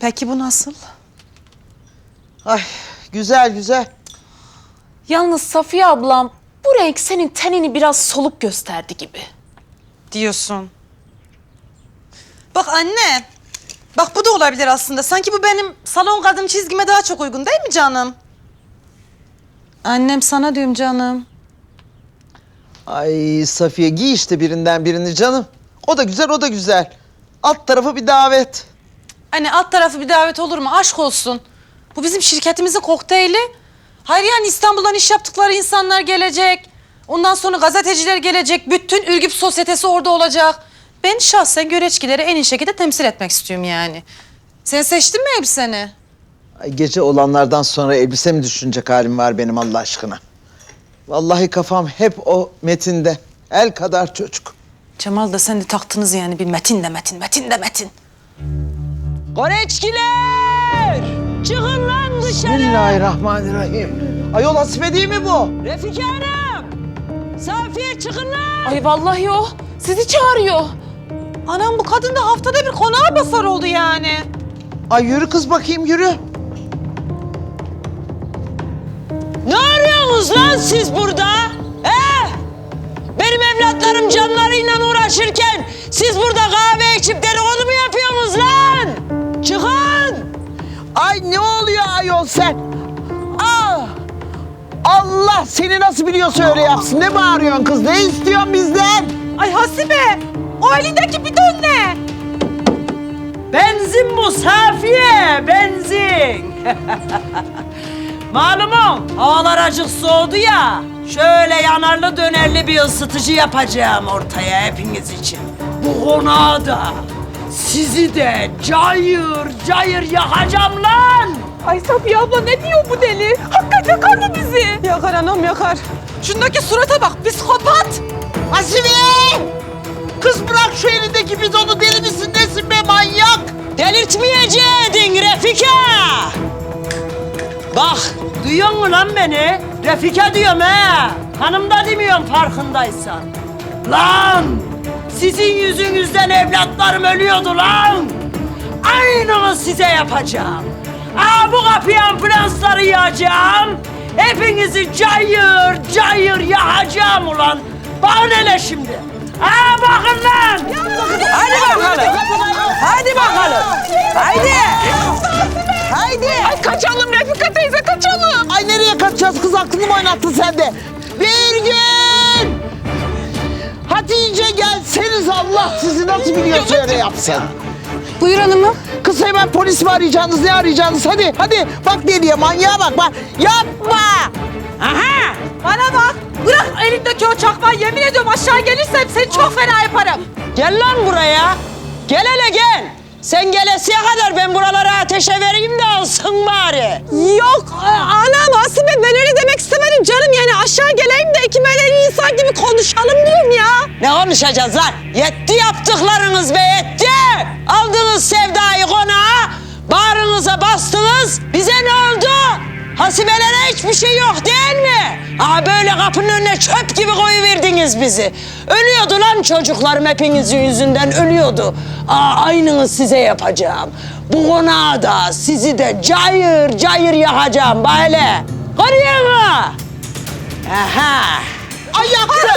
Peki bu nasıl? Ay güzel güzel. Yalnız Safiye ablam bu renk senin tenini biraz soluk gösterdi gibi. Diyorsun. Bak anne. Bak bu da olabilir aslında. Sanki bu benim salon kadın çizgime daha çok uygun değil mi canım? Annem sana diyorum canım. Ay Safiye giy işte birinden birini canım. O da güzel o da güzel. Alt tarafı bir davet. Anne alt tarafı bir davet olur mu? Aşk olsun. Bu bizim şirketimizin kokteyli. Hayır yani İstanbul'dan iş yaptıkları insanlar gelecek. Ondan sonra gazeteciler gelecek. Bütün Ürgüp sosyetesi orada olacak. Ben şahsen göreçkileri en iyi şekilde temsil etmek istiyorum yani. Sen seçtin mi elbiseni? Ay, gece olanlardan sonra elbise mi düşünecek halim var benim Allah aşkına. Vallahi kafam hep o metinde. El kadar çocuk. Cemal da sen de taktınız yani bir metin de metin, metin de metin. Koreçkiler! Çıkın lan dışarı! Bismillahirrahmanirrahim. Ayol hasibe değil mi bu? Refika Hanım! Safiye çıkın lan! Ay vallahi o sizi çağırıyor. Anam bu kadın da haftada bir konağa basar oldu yani. Ay yürü kız bakayım yürü. Ne arıyorsunuz lan siz burada? He? Benim evlatlarım canlarıyla uğraşırken siz burada kahve içip dedikodu mu yapıyorsunuz lan? Çıkın! Ay ne oluyor ayol sen? Ah! Allah seni nasıl biliyorsa öyle yapsın. Ne bağırıyorsun kız? Ne istiyorsun bizden? Ay Hasibe, o elindeki bidon ne? Benzin bu Safiye, benzin. Malumun havalar acık soğudu ya. Şöyle yanarlı dönerli bir ısıtıcı yapacağım ortaya hepiniz için. Bu konağı da sizi de cayır cayır yakacağım lan. Ay Safiye abla ne diyor bu deli? Hakikaten yakar mı bizi? Yakar anam yakar. Şundaki surata bak, psikopat. Hasibe! Kız bırak şu elindeki bidonu deli misin nesin be manyak? Delirtmeyeceydin Refika. Bak duyuyor musun lan beni? Refika diyorum he. Hanım da demiyorum farkındaysan. Lan! Sizin yüzünüzden evlatlarım ölüyordu lan! Aynını size yapacağım. Aa bu kapıya ambulansları yağacağım. Hepinizi cayır cayır yakacağım ulan. Bakın hele şimdi. Aa bakın lan! Hadi bakalım. Allah sizi nasıl biliyorsa öyle yapsın. Buyur hanımım. Kız hemen polis mi arayacaksınız ne arayacaksınız hadi hadi bak deliye manyağa bak bak yapma. Aha. Bana bak. Bırak elindeki o çakmağı. Yemin ediyorum aşağı gelirsem seni çok fena yaparım. Gel lan buraya. Gel hele gel. Sen gelesiye kadar ben buraları ateşe vereyim de alsın bari. Yok anam Hasibe ben öyle demek istemedim canım. Yani aşağı geleyim de iki medeni insan gibi konuşalım diyorum ya. Ne konuşacağız lan? Yetti yaptıklarınız be yetti. Aldınız sevdayı konağa, bağrınıza bastınız. Bize ne oldu? Hasibelere hiçbir şey yok değil mi? Aa böyle kapının önüne çöp gibi koyuverdiniz bizi. Ölüyordu lan çocuklarım hepinizin yüzünden ölüyordu. Aa aynını size yapacağım. Bu konağı da sizi de cayır cayır yakacağım böyle. Musun? Aha. Ay yaktı.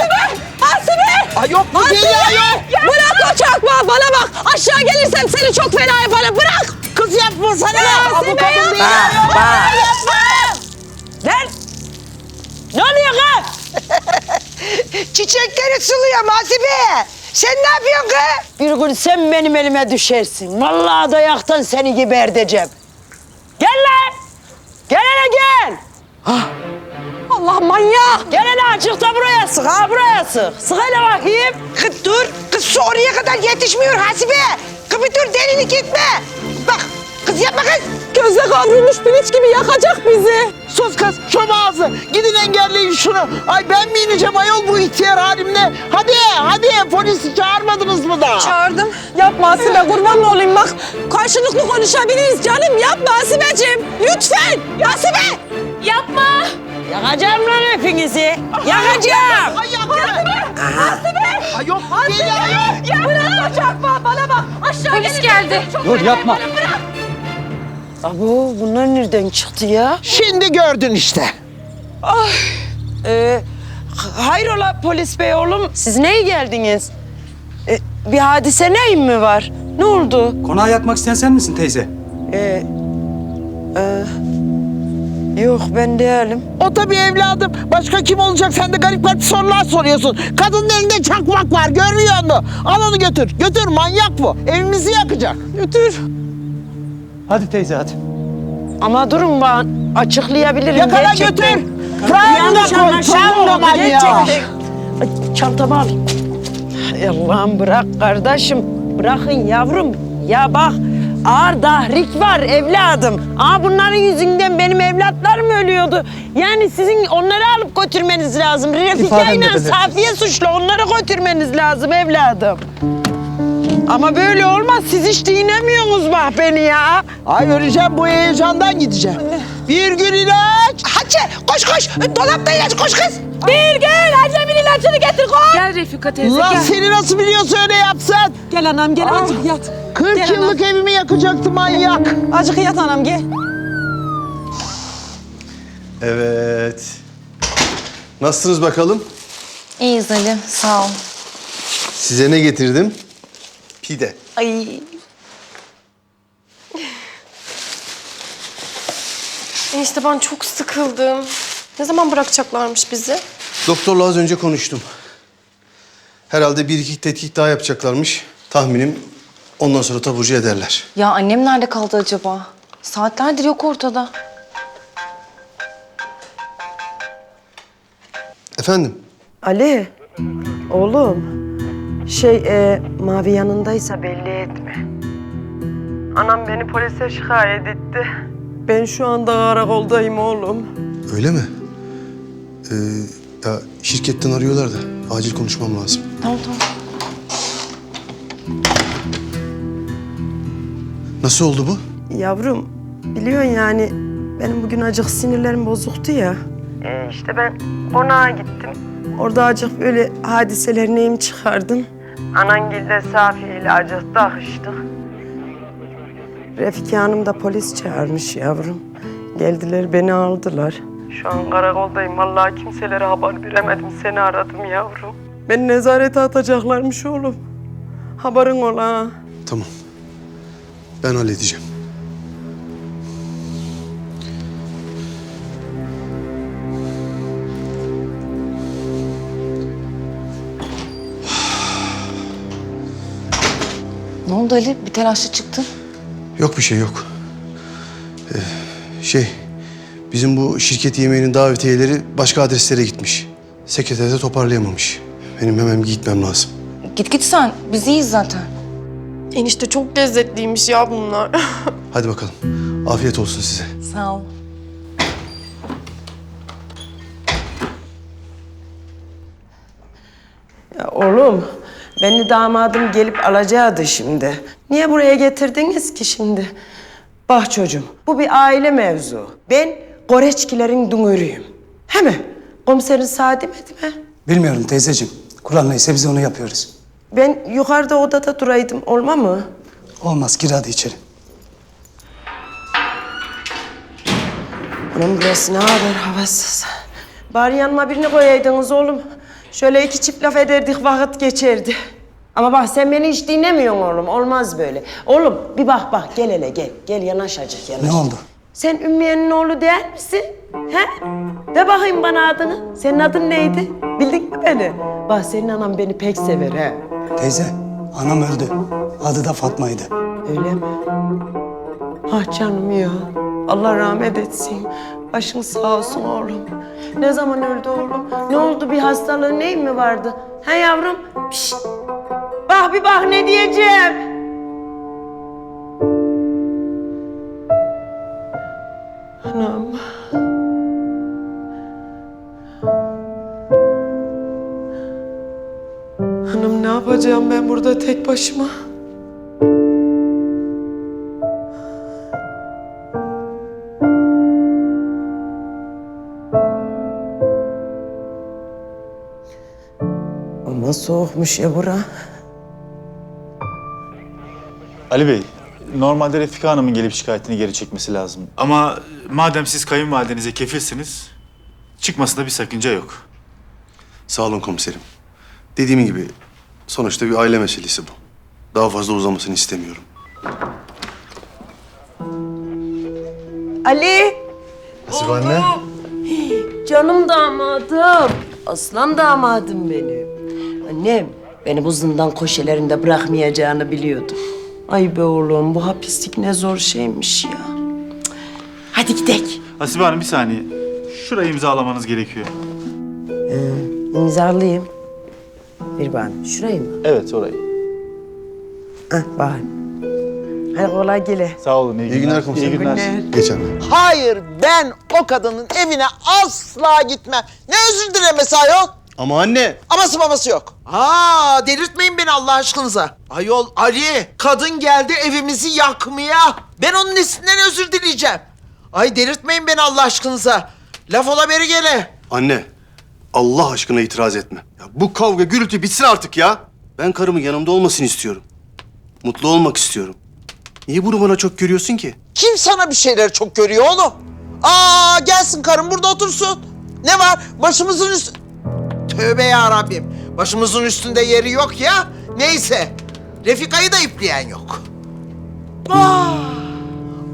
Hasibe! Ay yok bu deli ayol. Bırak o çakmağı bana bak. Aşağı gelirsem seni çok fena yaparım. Bırak. Kız yapma sana. Aa, bu kadın deli ayol. Lan! Ne oluyor lan? Çiçekleri suluyor Hasibe. Sen ne yapıyorsun kız? Bir gün sen benim elime düşersin. Vallahi dayaktan seni geberteceğim. Gel lan! Gel hele gel! Allah manyak. Gel hele azıcık da buraya sık ha buraya sık. Sık hele bakayım. Kız dur. Kız su oraya kadar yetişmiyor Hasibe. Dur delilik gitme. Bak kız yapma kız. Göze kavrulmuş piliç gibi yakacak bizi. Sus kız şom ağzı. Gidin engelleyin şunu. Ay ben mi ineceğim ayol bu ihtiyar halimle? Hadi hadi polisi çağırmadınız mı da? Çağırdım. Yapma Hasibe kurban olayım bak. Karşılıklı konuşabiliriz canım. Yapma Hasibeciğim. Lütfen. Hasibe. Yapma. Yakacağım lan hepinizi. Yakacağım. Ay yaktı. Ay yok deli ayol. Ya bırak çakmağı bana bak. Aşağı Polis geldi. Dur yapma. Abo bunlar nereden çıktı ya? Şimdi gördün işte. Ee, hayrola polis bey oğlum siz neye geldiniz? Ee, bir hadise neyim mi var? Ne oldu? Konağı yakmak isteyen sen misin teyze? Ee, e, yok ben değilim. O tabii evladım. Başka kim olacak? Sen de garip garip sorular soruyorsun. Kadının elinde çakmak var. Görmüyor musun? Al onu götür. Götür manyak bu. Evimizi yakacak. Götür. Hadi teyze hadi. Ama durun ben açıklayabilirim Yakala gerçekten. götür. Yanlış koy. anlaşılma Pranga oldu, manyağı. gerçekten. Ay, Çantamı alayım. Ay Allah'ım bırak kardeşim. Bırakın yavrum. Ya bak ağır dahrik var evladım. Aa bunların yüzünden benim evlatlarım ölüyordu. Yani sizin onları alıp götürmeniz lazım. Refika ile. Safiye suçlu onları götürmeniz lazım evladım. Ama böyle olmaz. Siz hiç dinlemiyorsunuz bak beni ya. Ay öleceğim bu heyecandan gideceğim. Bir gün ilaç. Hatice koş koş. Dolapta ilaç koş kız. Bir gel Hacemin ilacını getir koy. Gel Refika teyze Lan gel. seni nasıl biliyorsa öyle yapsın. Gel anam gel azıcık yat. 40 yıllık evimi yakacaktı manyak. Azıcık yat anam gel. Evet. Nasılsınız bakalım? İyiyiz Ali, sağ ol. Size ne getirdim? Pide. Ay. Enişte ben çok sıkıldım. Ne zaman bırakacaklarmış bizi? Doktorla az önce konuştum. Herhalde bir iki tetkik daha yapacaklarmış. Tahminim ondan sonra taburcu ederler. Ya annem nerede kaldı acaba? Saatlerdir yok ortada. Efendim? Ali, oğlum. Şey, e, Mavi yanındaysa belli etme. Anam beni polise şikayet etti. Ben şu anda karakoldayım oğlum. Öyle mi? Ee, ya şirketten arıyorlar da acil konuşmam lazım. Tamam tamam. Nasıl oldu bu? Yavrum, biliyorsun yani benim bugün acık sinirlerim bozuktu ya. E işte ben konağa gittim. Orada acık böyle hadiseler neyim çıkardım. Anangil'de Safi ile acık takıştık. Refika Hanım da polis çağırmış yavrum. Geldiler beni aldılar. Şu an karakoldayım. Vallahi kimselere haber veremedim. Seni aradım yavrum. Beni nezarete atacaklarmış oğlum. Haberin ola. ha. Tamam. Ben halledeceğim. Ne oldu Ali? Bir telaşlı çıktın. Yok bir şey yok. Ee, şey, bizim bu şirket yemeğinin davetiyeleri başka adreslere gitmiş. Sekreter de toparlayamamış. Benim hemen gitmem lazım. Git git sen. Biz iyiyiz zaten. Enişte çok lezzetliymiş ya bunlar. Hadi bakalım. Afiyet olsun size. Sağ ol. Ya oğlum, beni damadım gelip alacaktı şimdi. Niye buraya getirdiniz ki şimdi? Bak çocuğum, bu bir aile mevzu. Ben Goreçkilerin dungörüyüm. He mi? Komiserin sağ demedi mi? Bilmiyorum teyzeciğim. Kural neyse biz onu yapıyoruz. Ben yukarıda odada duraydım, olma mı? Olmaz gir hadi içeri. Anam burası ne haber havasız. Bari yanıma birini koyaydınız oğlum. Şöyle iki çift laf ederdik, vakit geçerdi. Ama bak sen beni hiç dinlemiyorsun oğlum, olmaz böyle. Oğlum bir bak bak, gel hele gel. Gel yanaş acık yanaş. Ne oldu? Sen Ümmüye'nin oğlu değil misin? He? De bakayım bana adını. Senin adın neydi? Bildin mi beni? Bak senin anan beni pek sever he. Teyze anam öldü. Adı da Fatma'ydı. Öyle mi? Ah canım ya. Allah rahmet etsin. Başın sağ olsun oğlum. Ne zaman öldü oğlum? Ne oldu bir hastalığı neyin mi vardı? He yavrum? Pişt. Bak bir bak ne diyeceğim. Anam. Hanım ne yapacağım ben burada tek başıma? Ama soğukmuş ya bura. Ali Bey, normalde Refika Hanım'ın gelip şikayetini geri çekmesi lazım. Ama madem siz kayınvalidenize kefilsiniz, çıkmasında bir sakınca yok. Sağ olun komiserim. Dediğim gibi sonuçta bir aile meselesi bu. Daha fazla uzamasını istemiyorum. Ali! Hasibe anne. Canım damadım. Aslan damadım benim. Annem beni bu zindan koşelerinde bırakmayacağını biliyordum. Ay be oğlum bu hapislik ne zor şeymiş ya. Cık. Hadi gidelim. Hasibe Hanım bir saniye. Şurayı imzalamanız gerekiyor. İmzalayayım. Bir bana. Şurayı mı? Evet orayı. Hah bak. Hadi kolay gele. Sağ olun. iyi, İyi günler komiserim. İyi günler. Anne. Hayır ben o kadının evine asla gitmem. Ne özür dilemesi ayol? Ama anne. Aması babası yok. Aa delirtmeyin beni Allah aşkınıza. Ayol Ali kadın geldi evimizi yakmaya. Ben onun nesinden özür dileyeceğim. Ay delirtmeyin beni Allah aşkınıza. Laf ola beri gele. Anne. Allah aşkına itiraz etme. Ya bu kavga gürültü bitsin artık ya. Ben karımın yanımda olmasını istiyorum. Mutlu olmak istiyorum. Niye bunu bana çok görüyorsun ki? Kim sana bir şeyler çok görüyor oğlum? Aa gelsin karım burada otursun. Ne var? Başımızın üst... Tövbe ya Rabbim. Başımızın üstünde yeri yok ya. Neyse. Refika'yı da ipliyen yok. Aa!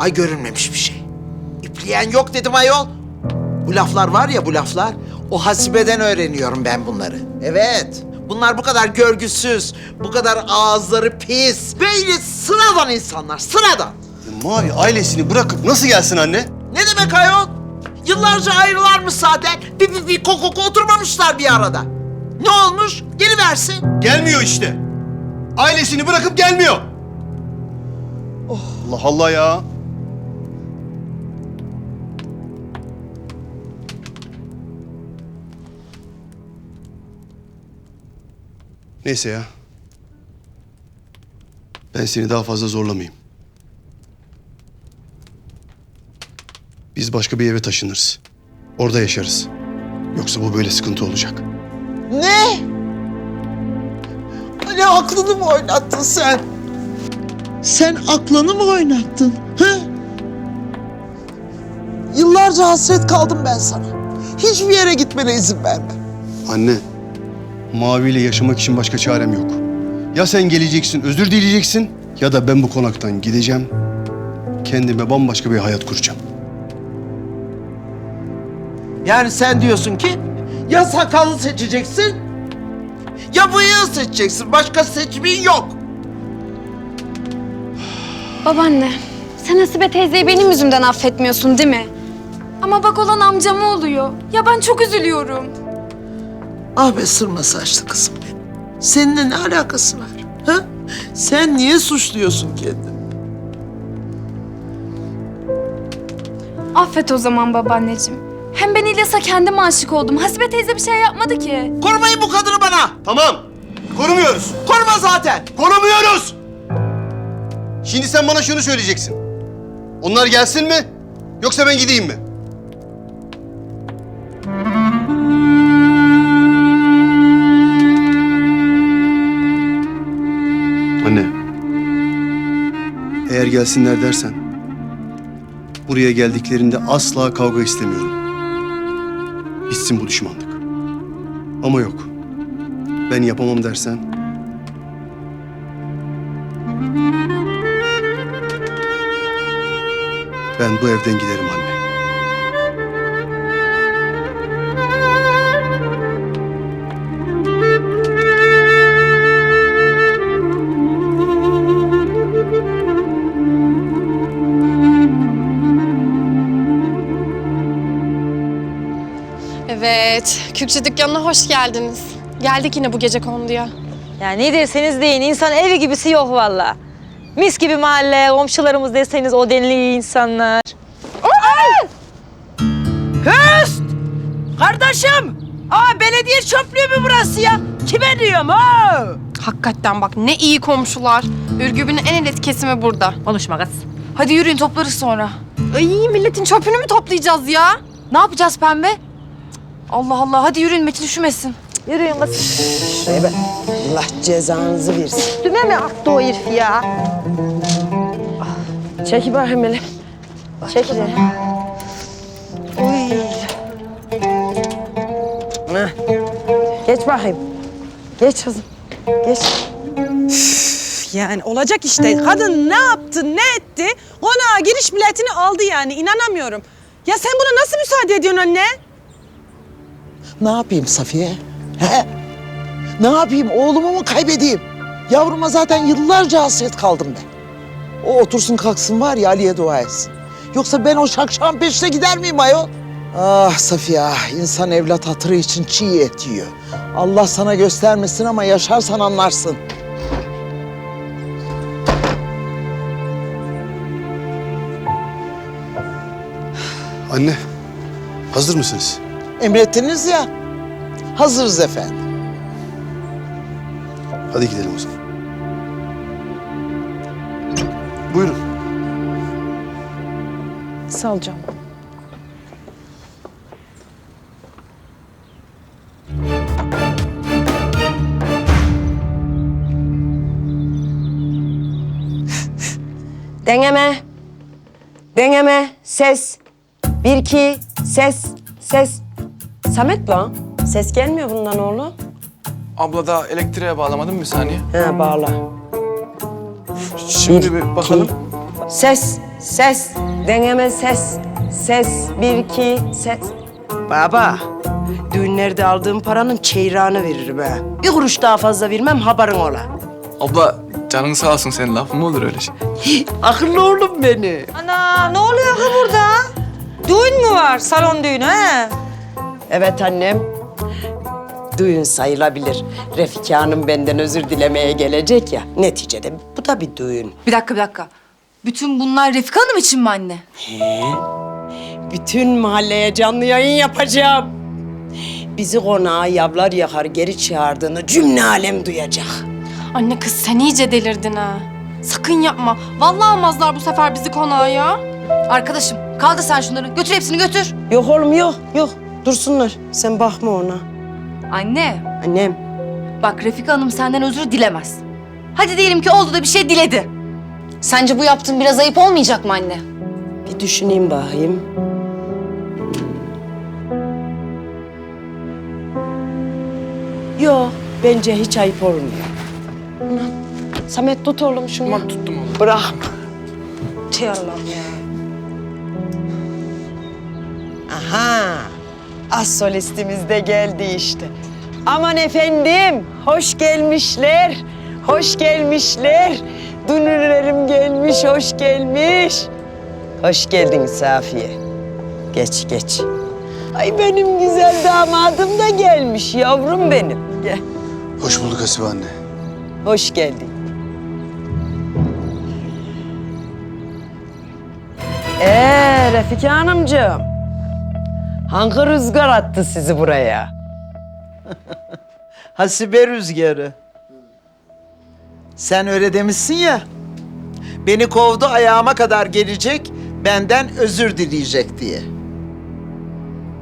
Ay görünmemiş bir şey. İpliyen yok dedim ayol. Bu laflar var ya bu laflar. O hasibeden öğreniyorum ben bunları. Evet. Bunlar bu kadar görgüsüz, bu kadar ağızları pis. Böyle sıradan insanlar, sıradan. Ya Mavi ailesini bırakıp nasıl gelsin anne? Ne demek ayol? Yıllarca ayrılarmış zaten. Bir bir bir kok kok oturmamışlar bir arada. Ne olmuş? Geri versin. Gelmiyor işte. Ailesini bırakıp gelmiyor. Allah Allah ya. Neyse ya. Ben seni daha fazla zorlamayayım. Biz başka bir eve taşınırız. Orada yaşarız. Yoksa bu böyle sıkıntı olacak. Ne? Ali aklını mı oynattın sen? Sen aklını mı oynattın? He? Yıllarca hasret kaldım ben sana. Hiçbir yere gitmene izin vermem. Anne, Mavi ile yaşamak için başka çarem yok. Ya sen geleceksin, özür dileyeceksin ya da ben bu konaktan gideceğim. Kendime bambaşka bir hayat kuracağım. Yani sen diyorsun ki ya sakalı seçeceksin ya bıyığı seçeceksin. Başka seçimin yok. Babaanne, sen Hasibe teyzeyi benim yüzümden affetmiyorsun değil mi? Ama bak olan amcama oluyor. Ya ben çok üzülüyorum. Ah be sırma saçlı kızım benim. Seninle ne alakası var? Ha? Sen niye suçluyorsun kendini? Affet o zaman babaanneciğim. Hem ben İlyas'a kendim aşık oldum. Hasibe teyze bir şey yapmadı ki. Korumayın bu kadını bana. Tamam, korumuyoruz. Koruma zaten. Korumuyoruz! Şimdi sen bana şunu söyleyeceksin. Onlar gelsin mi? Yoksa ben gideyim mi? Anne. Eğer gelsinler dersen buraya geldiklerinde asla kavga istemiyorum. Bitsin bu düşmanlık. Ama yok. Ben yapamam dersen Ben bu evden giderim anne. Evet, Kürkçü dükkanına hoş geldiniz. Geldik yine bu gece konduya. Ya ne derseniz deyin insan evi gibisi yok valla. Mis gibi mahalle, komşularımız deseniz o denli iyi insanlar. Hüst! Kardeşim! Aa belediye çöplüğü mü burası ya? Kime diyorum ha? Hakikaten bak ne iyi komşular. Ürgüp'ün en elit kesimi burada. Konuşma kız. Hadi yürüyün toplarız sonra. Ay milletin çöpünü mü toplayacağız ya? Ne yapacağız pembe? Allah Allah hadi yürüyün Metin üşümesin. Yürüyün kız. Şuraya bak. Allah cezanızı versin. Üstüme mi aktı o herif ya? Ah. Çekil bakayım hele. Çekil. Uy. Heh. Geç bakayım. Geç kızım. Geç. Yani olacak işte. Kadın ne yaptı, ne etti? Konağa giriş biletini aldı yani. inanamıyorum. Ya sen buna nasıl müsaade ediyorsun anne? Ne yapayım Safiye? He? Ne yapayım? Oğlumu mu kaybedeyim? Yavruma zaten yıllarca hasret kaldım ben. O otursun kalksın var ya Ali'ye dua etsin. Yoksa ben o şakşağın peşine gider miyim ayol? Ah Safiye, ah, insan evlat hatırı için çiğ et yiyor. Allah sana göstermesin ama yaşarsan anlarsın. Anne, hazır mısınız? Emrettiniz ya. Hazırız efendim. Hadi gidelim o zaman. Buyurun. Sağ ol canım. Deneme. Deneme. Ses. Bir, iki. Ses. Ses. Samet bu. Ses gelmiyor bundan oğlum. Abla daha elektriğe bağlamadım bir saniye. He bağla. Şimdi bir bakalım. Ses. Ses. Deneme ses. Ses. Bir, iki. Ses. Baba. Düğünlerde aldığım paranın çeyrağını veririm ha. Bir kuruş daha fazla vermem haberin ola. Abla canın sağ olsun senin lafın mı olur öyle şey? Akıllı oğlum beni. Ana ne oluyor ki burada? Düğün mü var? Salon düğünü he? Evet annem. Düğün sayılabilir. Refika Hanım benden özür dilemeye gelecek ya. Neticede bu da bir düğün. Bir dakika bir dakika. Bütün bunlar Refika Hanım için mi anne? Bütün mahalleye canlı yayın yapacağım. Bizi konağa yavlar yakar geri çağırdığını cümle alem duyacak. Anne kız sen iyice delirdin ha. Sakın yapma. Vallahi almazlar bu sefer bizi konağa ya. Arkadaşım kaldır sen şunları. Götür hepsini götür. Yok oğlum yok yok. Dursunlar. Sen bakma ona. Anne Annem. bak Refika Hanım senden özür dilemez. Hadi diyelim ki oldu da bir şey diledi. Sence bu yaptığın biraz ayıp olmayacak mı anne? Bir düşüneyim bakayım. Yok, bence hiç ayıp olmuyor. Ulan, Samet tut oğlum şunu. Tamam tuttum oğlum. Bırakma. Tey Allah'ım ya. Aha, az solistimiz de geldi işte. Aman efendim, hoş gelmişler, hoş gelmişler. Dünürlerim gelmiş, hoş gelmiş. Hoş geldin Safiye. Geç, geç. Ay benim güzel damadım da gelmiş yavrum benim. Gel. Hoş bulduk Hasibe anne. Hoş geldin. Ee Refika Hanımcığım. Hangi rüzgar attı sizi buraya? Hasibe rüzgarı. Sen öyle demişsin ya. Beni kovdu ayağıma kadar gelecek, benden özür dileyecek diye.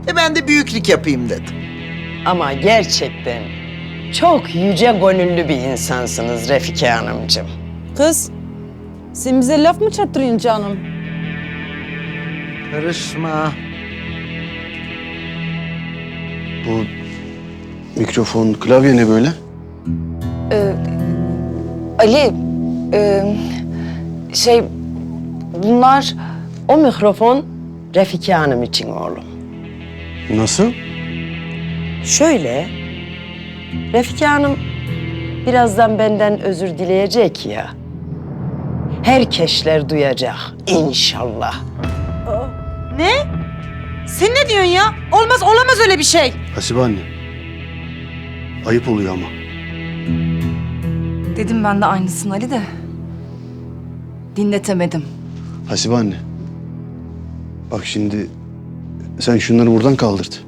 E ben de büyüklük yapayım dedim. Ama gerçekten çok yüce gönüllü bir insansınız Refika Hanımcığım. Kız, sen bize laf mı çattırıyorsun canım? Karışma. Bu mikrofon, klavye ne böyle? Ali, şey bunlar O mikrofon Refika Hanım için oğlum. Nasıl? Şöyle, Refika Hanım birazdan benden özür dileyecek ya. Herkesler duyacak inşallah. Ne? Sen ne diyorsun ya? Olmaz olamaz öyle bir şey. Hasibe anne. Ayıp oluyor ama. dedim ben de aynısını Ali de dinletemedim. Hasibe anne. Bak şimdi sen şunları buradan kaldırt.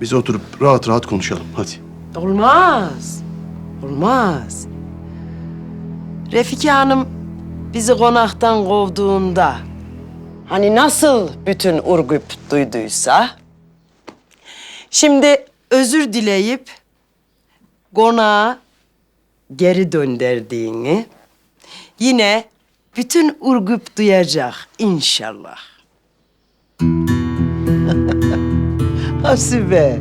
Biz oturup rahat rahat konuşalım hadi. Olmaz. Olmaz. Refika Hanım bizi konaktan kovduğunda hani nasıl bütün Urgup duyduysa şimdi özür dileyip konağa geri döndürdüğünü yine bütün Urgup duyacak inşallah. Hasibe.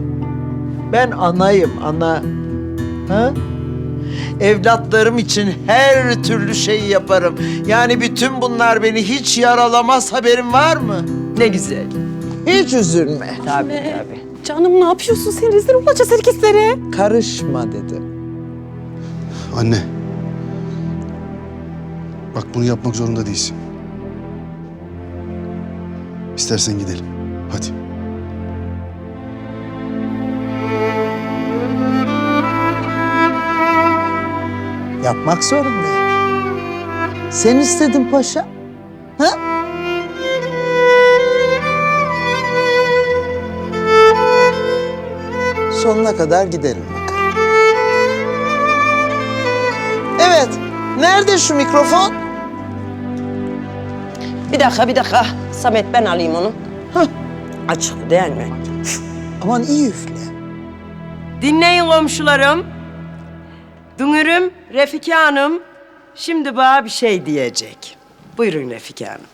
Ben anayım ana. Ha? Evlatlarım için her türlü şeyi yaparım. Yani bütün bunlar beni hiç yaralamaz haberin var mı? Ne güzel. Hiç üzülme. Tabii tabii. Canım ne yapıyorsun sen? Rezil olacağız herkeslere. Karışma dedim. Anne. Bak bunu yapmak zorunda değilsin. İstersen gidelim. Hadi. Yapmak zorundayım. Sen istedin paşa. Ha? Sonuna kadar gidelim bakalım. Evet. Nerede şu mikrofon? Bir dakika bir dakika. Samet ben alayım onu. Hah. Açık değil mi? Aman iyi üfle. Dinleyin komşularım. Dünürüm Refike Hanım şimdi bana bir şey diyecek. Buyurun Refike Hanım.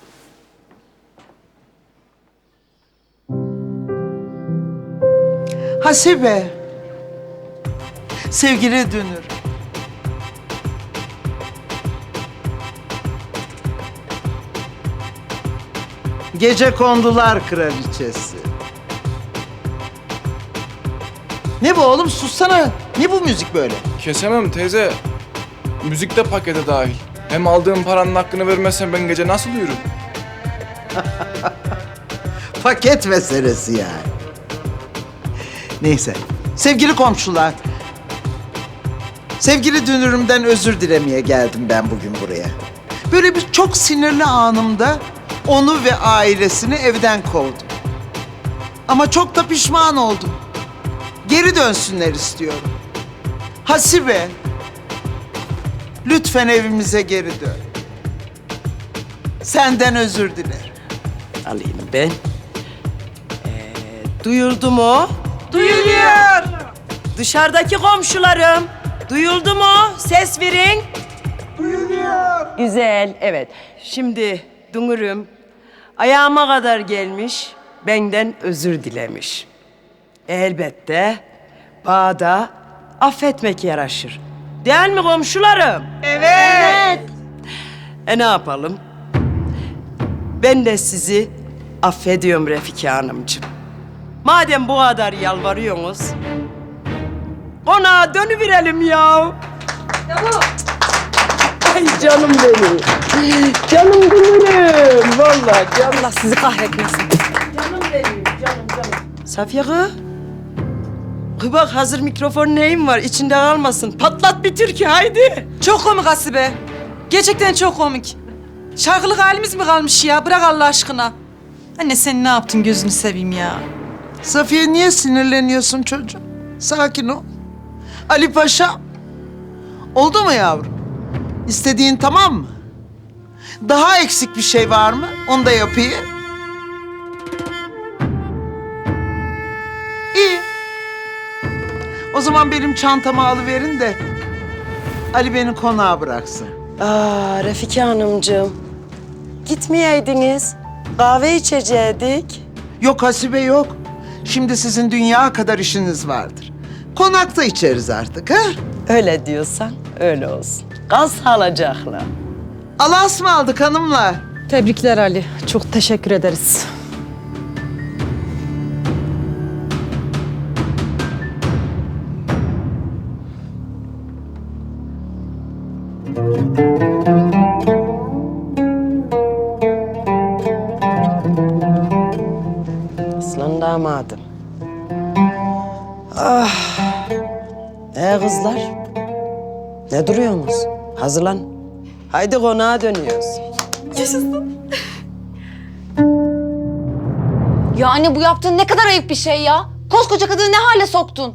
Hasibe. Sevgili Dünür. Gece kondular kraliçesi. Ne bu oğlum sussana. Ne bu müzik böyle? Kesemem teyze. Müzik de pakete dahil. Hem aldığım paranın hakkını vermezsen ben gece nasıl uyurum? Paket meselesi yani. Neyse. Sevgili komşular. Sevgili dünürümden özür dilemeye geldim ben bugün buraya. Böyle bir çok sinirli anımda onu ve ailesini evden kovdum. Ama çok da pişman oldum. Geri dönsünler istiyorum. Hasibe, lütfen evimize geri dön. Senden özür dilerim. Alayım ben. Ee, duyuldu mu? Duyuluyor. Dışarıdaki komşularım. Duyuldu mu? Ses verin. Duyuluyor. Güzel, evet. Şimdi Dungur'um ayağıma kadar gelmiş, benden özür dilemiş. Elbette bağda affetmek yaraşır. Değil mi komşularım? Evet. E ne yapalım? Ben de sizi affediyorum Refike Hanımcığım. Madem bu kadar yalvarıyorsunuz, konağa dönüverelim ya. Ay canım benim. Canım benim. Vallahi canım. Allah sizi kahretmesin. Canım benim, canım canım. Safiye kız. Kız bak hazır mikrofon neyim var içinde kalmasın. Patlat bir türkü haydi. Çok komik Hasibe. Gerçekten çok komik. Şarkılık halimiz mi kalmış ya? Bırak Allah aşkına. Anne sen ne yaptın gözünü seveyim ya. Safiye niye sinirleniyorsun çocuğum? Sakin ol. Ali Paşa. Oldu mu yavrum? İstediğin tamam mı? Daha eksik bir şey var mı? Onu da yapayım. O zaman benim çantamı alıverin de Ali beni konağa bıraksın. Aa Refike Hanımcığım. Gitmeyeydiniz. Kahve içecektik. Yok Hasibe yok. Şimdi sizin dünya kadar işiniz vardır. Konakta içeriz artık ha? Öyle diyorsan öyle olsun. Kal sağlıcakla. Allah'a ısmarladık hanımlar. Tebrikler Ali. Çok teşekkür ederiz. Hazırlan. Haydi konağa dönüyoruz. Ya anne bu yaptığın ne kadar ayıp bir şey ya. Koskoca kadını ne hale soktun?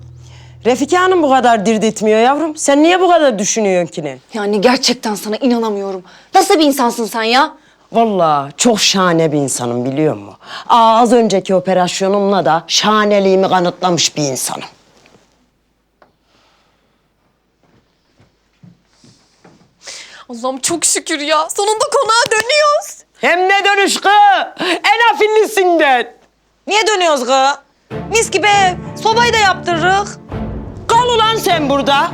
Refike Hanım bu kadar dirditmiyor yavrum. Sen niye bu kadar düşünüyorsun ki ne? Yani gerçekten sana inanamıyorum. Nasıl bir insansın sen ya? Vallahi çok şahane bir insanım biliyor musun? Aa, az önceki operasyonumla da şahaneliğimi kanıtlamış bir insanım. Allah'ım çok şükür ya. Sonunda konağa dönüyoruz. Hem ne dönüş kı? En afillisinden. Niye dönüyoruz kız? Mis gibi ev. Sobayı da yaptırırız. Kal ulan sen burada.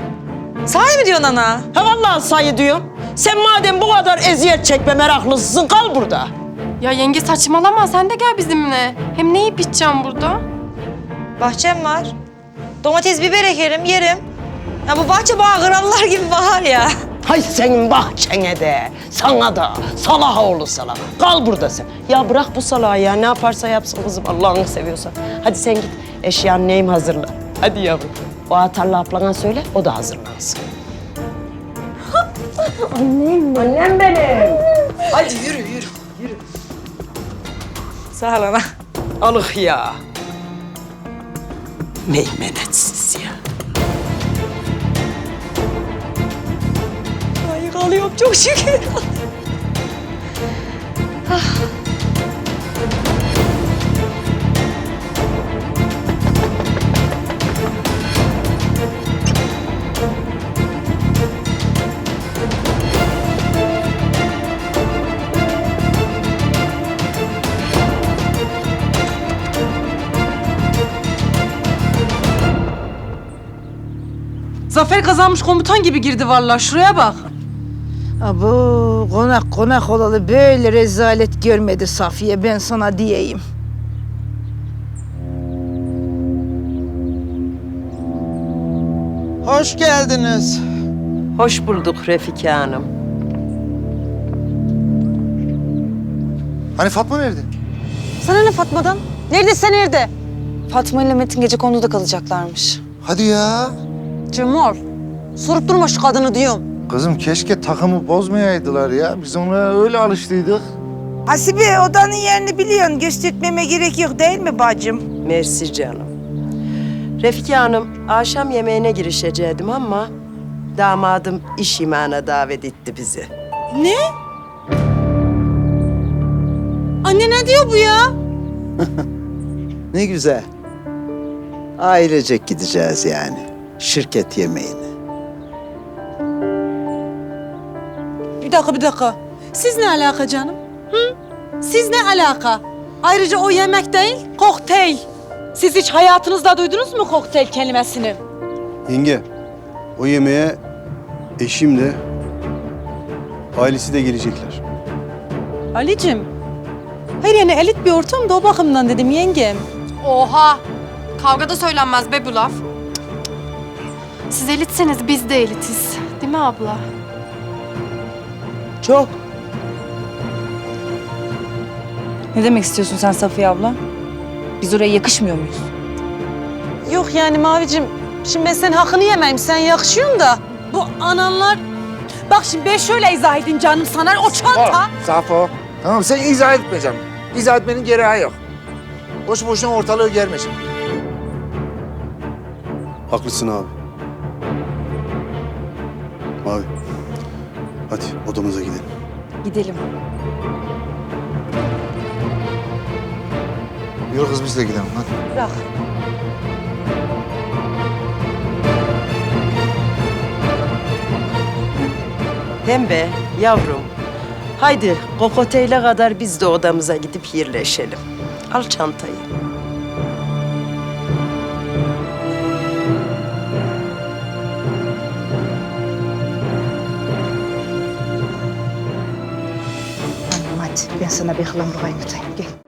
Sahi mi diyorsun ana? Ha vallahi sayı diyorum. Sen madem bu kadar eziyet çekme meraklısısın kal burada. Ya yenge saçmalama sen de gel bizimle. Hem ne yiyip içeceğim burada? Bahçem var. Domates, biber ekerim, yerim. Ya bu bahçe bana krallar gibi bahar ya. Hay senin bahçene de, sana da, salaha oğlu salak. Kal burada sen. Ya bırak bu salağı ya, ne yaparsa yapsın kızım Allah'ını seviyorsan. Hadi sen git, eşyan neyim hazırla. Hadi yavrum. O atarlı ablana söyle, o da hazırlansın. annem, annem benim. Hadi yürü, yürü, yürü. Sağ ol ana. Alık ya. Meymenetsiz Ay kalıyorum çok şükür. Zafer kazanmış komutan gibi girdi vallahi. Şuraya bak. Abo konak konak olalı böyle rezalet görmedi Safiye ben sana diyeyim. Hoş geldiniz. Hoş bulduk Refika Hanım. Hani Fatma nerede? Sana ne Fatma'dan? Neredeyse nerede? Fatma ile Metin gece konuda kalacaklarmış. Hadi ya. Cemol. Sorup durma şu kadını diyorum. Kızım keşke takımı bozmayaydılar ya. Biz ona öyle alıştıydık. Hasibe odanın yerini biliyorsun göstermeme gerek yok değil mi bacım? Mersi canım. Refika Hanım, akşam yemeğine girişecektim ama damadım iş imana davet etti bizi. Ne? Anne ne diyor bu ya? Ne güzel. Ailecek gideceğiz yani. Şirket yemeğine. Bir dakika bir dakika. Siz ne alaka canım? Hı? Siz ne alaka? Ayrıca o yemek değil, kokteyl. Siz hiç hayatınızda duydunuz mu kokteyl kelimesini? Yenge, o yemeğe eşim de, ailesi de gelecekler. Ali'cim, hayır yani elit bir ortam da o bakımdan dedim yengem. Oha! Kavgada söylenmez be bu laf. Siz elitseniz biz de elitiz. Değil mi abla? Çok. Ne demek istiyorsun sen Safiye abla? Biz oraya yakışmıyor muyuz? Yok yani Mavicim, şimdi ben senin hakkını yemeyim, sen yakışıyorsun da. Bu ananlar... Bak şimdi ben şöyle izah edeyim canım sana, o çanta... Safo. Tamam sen izah etmeyeceğim. İzah etmenin gereği yok. Boş boşuna ortalığı germe şimdi. Haklısın abi. Abi, hadi odamıza gidelim. Gidelim. Yürü kız biz de gidelim hadi. Bırak. Pembe, yavrum. Haydi kokoteyle kadar biz de odamıza gidip yerleşelim. Al çantayı. Sana bir hılamburayı tutayım gel.